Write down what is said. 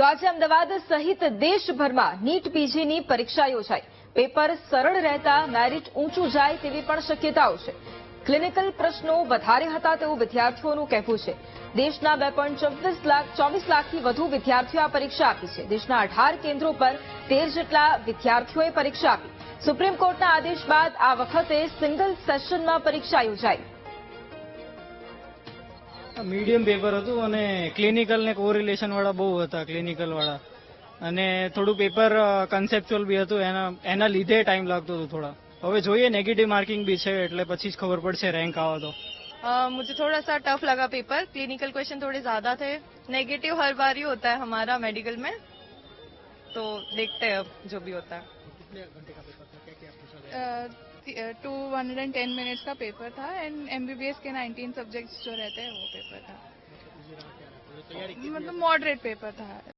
તો આજે અમદાવાદ સહિત દેશભરમાં નીટ પીજીની પરીક્ષા યોજાઈ. પેપર સરળ રહેતા, મેરિટ ઊંચું જાય તેવી પણ શક્યતાઓ છે. ક્લિનિકલ પ્રશ્નો વધારે હતા તેવું વિદ્યાર્થીઓનું કહેવું છે. દેશના બે પોઈન્ટ ચોવીસ લાખ, ચોવીસ લાખથી વધુ વિદ્યાર્થીઓ આ પરીક્ષા આપી છે. દેશના અઢાર કેન્દ્રો પર તેર જેટલા વિદ્યાર્થીઓએ પરીક્ષા આપી. સુપ્રીમ કોર્ટના આદેશ બાદ આ વખતે સિંગલ સેશનમાં પરીક્ષા યોજાઈ. મીડિયમ પેપર હતું અને ક્લિનિકલ ને કોરિલેશન વાળા બહુ હતા ક્લિનિકલ વાળા અને થોડું પેપર કન્સેપ્ચ્યુઅલ બી હતું એના એના લીધે ટાઈમ લાગતો હતો થોડા હવે જોઈએ નેગેટિવ માર્કિંગ બી છે એટલે પછી જ ખબર પડશે રેન્ક આવે તો अ, मुझे थोड़ा सा टफ लगा पेपर क्लिनिकल क्वेश्चन थोड़े ज्यादा थे नेगेटिव हर बार ही होता है हमारा मेडिकल में तो देखते हैं अब जो भी होता है two hundred and ten minutes का पेपर था एंड एमबीबीएस के 19 सब्जेक्ट्स जो रहते हैं वो पेपर था मतलब मॉडरेट पेपर था